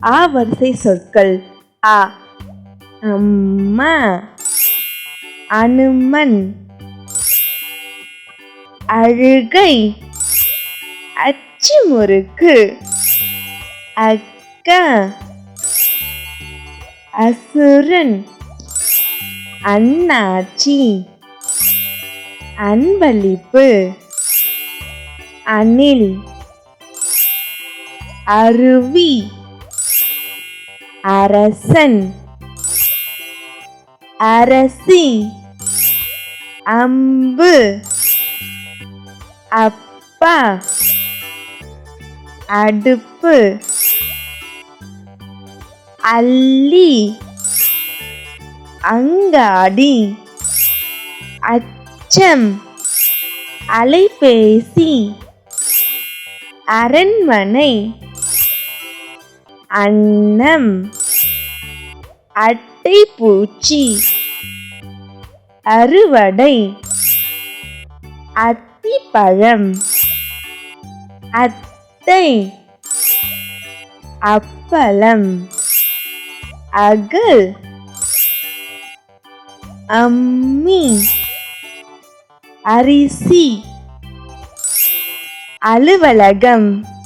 ஆ வரிசை சொற்கள் ஆ அம்மா அனுமன் அழுகை அச்சு முறுக்கு அக்கா அசுரன் அண்ணாச்சி அன்பளிப்பு அணில் அருவி. அரசன். அரசி. அம்பு. அப்பா. அடுப்பு. அள்ளி. அங்காடி. அச்சம். அலைபேசி. அரண்மனை. அன்னம். அட்டைப்பூச்சி அறுவடை. அத்திப்பழம் அத்தை. அப்பளம். அகல். அம்மி. அரிசி. அலுவலகம்.